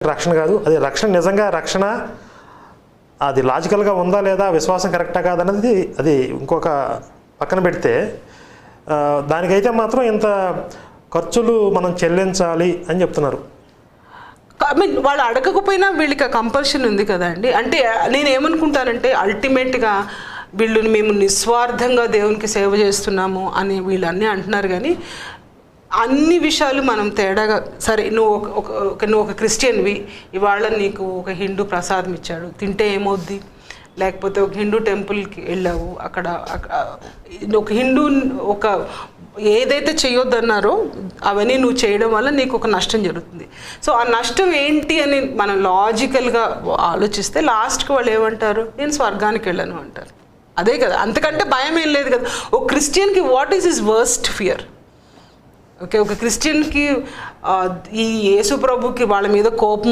రక్షణ కాదు అది రక్షణ నిజంగా రక్షణ అది లాజికల్గా ఉందా లేదా విశ్వాసం కరెక్టా కాదన్నది అది ఇంకొక పక్కన పెడితే దానికైతే మాత్రం ఇంత ఖర్చులు మనం చెల్లించాలి అని చెప్తున్నారు. ఐ మీన్ వాళ్ళు అడగకపోయినా వీళ్ళకి కంపల్షన్ ఉంది కదండి అంటే నేను ఏమనుకుంటానంటే అల్టిమేట్గా వీళ్ళు మేము నిస్వార్థంగా దేవునికి సేవ చేస్తున్నాము అని వీళ్ళు అన్నీ అంటున్నారు కానీ అన్ని విషయాలు మనం తేడాగా సరే నువ్వు ఒక ఒక ఒక- నువ్వు ఒక క్రిస్టియన్వి ఇవాళ నీకు ఒక హిందూ ప్రసాదం ఇచ్చాడు తింటే ఏమవుద్ది లేకపోతే ఒక హిందూ టెంపుల్కి వెళ్ళావు అక్కడ ఒక హిందూ ఒక ఏదైతే చేయొద్దన్నారో అవన్నీ నువ్వు చేయడం వల్ల నీకు ఒక నష్టం జరుగుతుంది. సో ఆ నష్టం ఏంటి అని మనం లాజికల్గా ఆలోచిస్తే లాస్ట్కి వాళ్ళు ఏమంటారు? నేను స్వర్గానికి వెళ్ళను అంటారు. అదే కదా అంతకంటే భయం ఏం లేదు కదా. ఓ క్రిస్టియన్కి what is is worst fear? Okay ఒక క్రిస్టియన్కి ఆ, ఈ యేసు ప్రభుకి వాళ్ళ మీద కోపం